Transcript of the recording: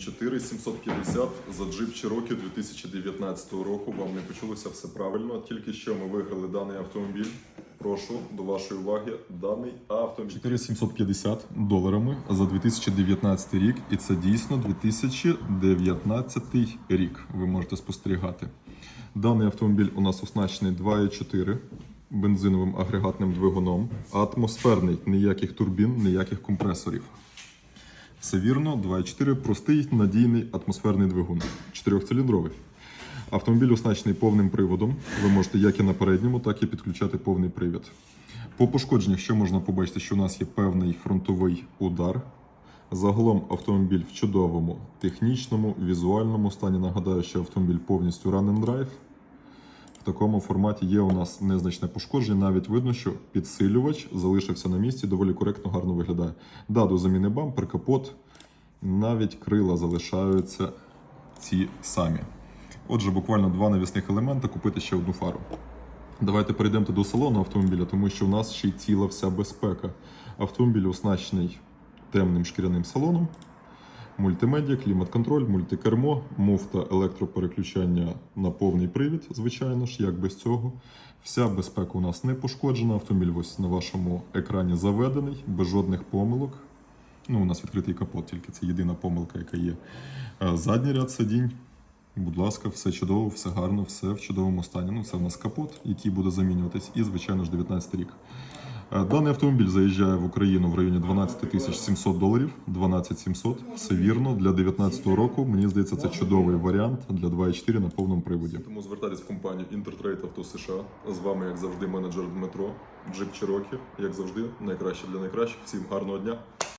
4750 за джип Cherokee 2019 року. Вам не почулося все правильно. Тільки що ми виграли даний автомобіль. Прошу до вашої уваги даний автомобіль. 4750 доларами за 2019 рік, і це дійсно 2019 рік. Ви можете спостерігати. Даний автомобіль у нас оснащений 2.4 бензиновим агрегатним двигуном, атмосферний, ніяких турбін, ніяких компресорів. Все вірно, 2.4 простий надійний атмосферний двигун, чотирьохциліндровий. Автомобіль оснащений повним приводом. Ви можете як і на передньому, так і підключати повний привід. По пошкодженнях, що можна побачити, що у нас є певний фронтовий удар. Загалом автомобіль в чудовому технічному, візуальному стані. Нагадаю, що автомобіль повністю run and drive. В такому форматі є у нас незначне пошкодження. Навіть видно, що підсилювач залишився на місці, доволі коректно, гарно виглядає. Да, до заміни бампер, капот, навіть крила залишаються ці самі. Отже, буквально два навісних елемента, купити ще одну фару. Давайте перейдемо до салону автомобіля, тому що в нас ще й ціла вся безпека. Автомобіль оснащений темним шкіряним салоном, мультимедіа, клімат-контроль, мультикермо, муфта електропереключання на повний привід, звичайно ж, як без цього. Вся безпека у нас не пошкоджена. Автомобіль ось на вашому екрані заведений, без жодних помилок. Ну, у нас відкритий капот, тільки це єдина помилка, яка є. Задній ряд сидінь. Будь ласка, все чудово, все гарно, все в чудовому стані. Ну, це в нас капот, який буде замінюватись, і, звичайно ж, 19 рік. Е, Даний автомобіль заїжджає в Україну в районі 12 тисяч 700 доларів, 12 700. Все вірно. Для 19 року, мені здається, це чудовий варіант для 2.4 на повному приводі. Тому звертайтесь в компанію Intertrade Auto США. З вами, як завжди, менеджер Дмитро, Джик Чирокі, Як завжди, найкраще для найкращих. Всім гарного дня.